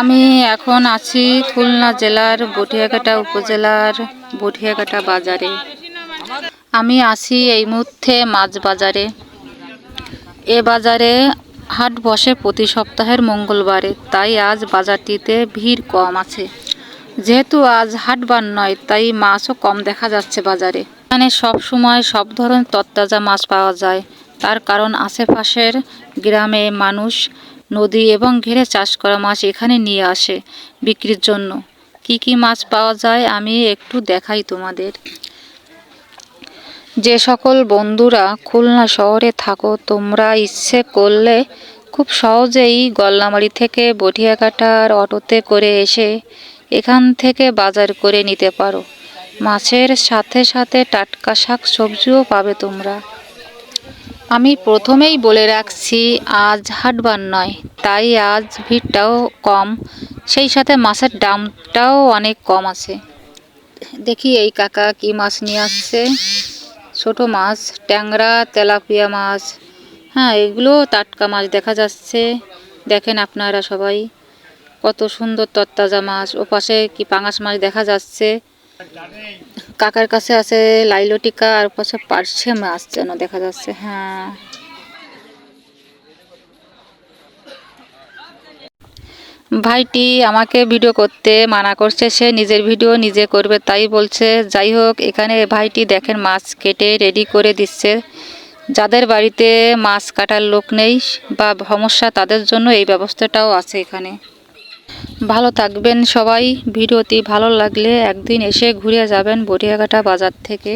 আমি এখন আছি খুলনা জেলার বটিয়াকাটা উপজেলার বটিয়াকাটা বাজারে। আমি আছি এই মুহূর্তে মাছ বাজারে। এ বাজারে হাট বসে প্রতি সপ্তাহের মঙ্গলবারে, তাই আজ বাজারটিতে ভিড় কম আছে। যেহেতু আজ হাটবার নয়, তাই মাছও কম দেখা যাচ্ছে বাজারে। এখানে সব সময় সব ধরনের তরতাজা মাছ পাওয়া যায়। তার কারণ আশেপাশের গ্রামে মানুষ নদী এবং ঘেরে চাষ করা মাছ এখানে নিয়ে আসে বিক্রির জন্য। কি কি মাছ পাওয়া যায় আমি একটু দেখাই তোমাদের। যে সকল বন্ধুরা খুলনা শহরে থাকো, তোমরা ইচ্ছে করলে খুব সহজেই গল্লামারি থেকে বটিয়াকাটার অটোতে করে এসে এখান থেকে বাজার করে নিতে পারো। মাছের সাথে সাথে টাটকা শাক সবজিও পাবে তোমরা। আমি প্রথমেই বলে রাখছি, আজ হাটবার নয়, তাই আজ ভিড়টাও কম। সেই সাথে মাছের দামটাও অনেক কম আছে। দেখি এই কাকা কি মাছ নিয়ে আসছে। ছোট মাছ, ট্যাংরা, তেলাপিয়া মাছ। হ্যাঁ এগুলো টাটকা মাছ দেখা যাচ্ছে। দেখেন আপনারা সবাই, কত সুন্দর তরতাজা মাছ। ও পাশে কি পাঙাশ মাছ দেখা যাচ্ছে। কাকার কাছে আছে লাইলটিকা, আর পাশে পার্শে মাছ যেন দেখা যাচ্ছে হ্যাঁ। ভাইটি আমাকে ভিডিও করতে মানা করছে, সে নিজের ভিডিও নিজে করবে, তাই বলছে, যাই হোক, এখানে ভাইটি দেখেন মাছ কেটে রেডি করে দিচ্ছে। যাদের বাড়িতে মাছ কাটার লোক নেই বা সমস্যা, তাদের জন্য এই ব্যবস্থাটাও আছে এখানে। ভালো থাকবেন সবাই। ভিডিওটি ভালো লাগলে একদিন এসে ঘুরে যাবেন বটিয়াঘাটা বাজার থেকে।